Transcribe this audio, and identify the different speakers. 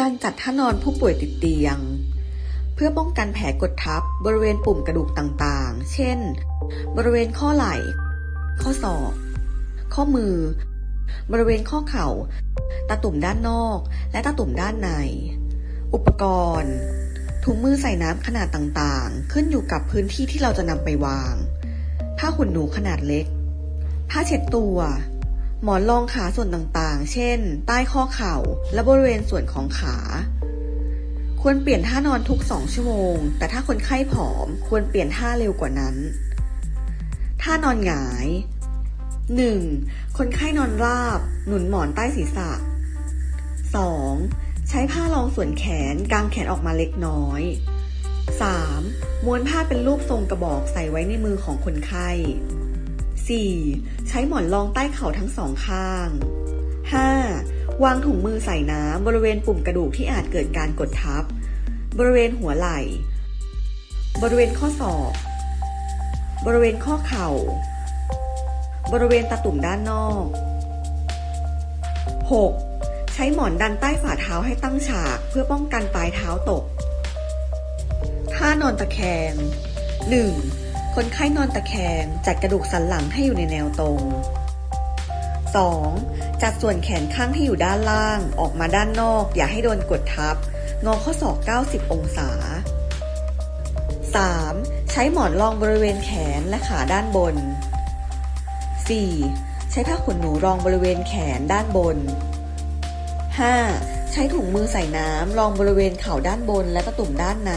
Speaker 1: การจัดท่านอนผู้ป่วยติดเตียง เพื่อป้องกันแผลกดทับบริเวณปุ่มกระดูกต่างๆ เช่น บริเวณข้อไหล่ ข้อศอก ข้อมือ บริเวณข้อเข่า ตาตุ่มด้านนอก และตาตุ่มด้านใน อุปกรณ์ ถุงมือใส่น้ำขนาดต่างๆ ขึ้นอยู่กับพื้นที่ที่เราจะนำไปวาง ผ้าขนหนูขนาดเล็ก ผ้าเช็ดตัว หมอนรองขาส่วนต่างๆ เช่น ใต้ข้อเข่า และบริเวณส่วนของขา ควรเปลี่ยนท่านอนทุก 2 ชั่วโมง แต่ถ้าคนไข้ผอม ควรเปลี่ยนท่าเร็วกว่านั้น ท่านอนหงาย 1. คนไข้นอนราบ หนุนหมอนใต้ศีรษะ 2. ใช้ผ้ารองส่วนแขนกางแขนออกมาเล็กน้อย 3. ม้วนผ้าเป็นรูปทรงกระบอกใส่ไว้ในมือของคนไข้ 4. ใช้หมอนรองใต้เข่าทั้งสองข้าง 5. วางถุงมือใส่น้ำบริเวณปุ่มกระดูกที่อาจเกิดการกดทับ บริเวณหัวไหล่ บริเวณข้อศอก บริเวณข้อเข่า บริเวณตาตุ่มด้านนอก 6. ใช้หมอนดันใต้ฝ่าเท้าให้ตั้งฉากเพื่อป้องกันปลายเท้าตก ท่านอนตะแคง 1. คนไข้นอนตะแคงจัดกระดูกสันหลังให้อยู่ในแนวตรง 2. จัดส่วนแขนข้างที่อยู่ด้านล่าง ออกมาด้านนอก อย่าให้โดนกดทับ งอข้อศอก 90 องศา 3. ใช้หมอนรองบริเวณแขนและขาด้านบน 4. ใช้ผ้าขนหนูรองบริเวณแขนด้านบน 5. ใช้ถุงมือใส่น้ำรองบริเวณเข่าด้านบนและตะตุ่มด้านใน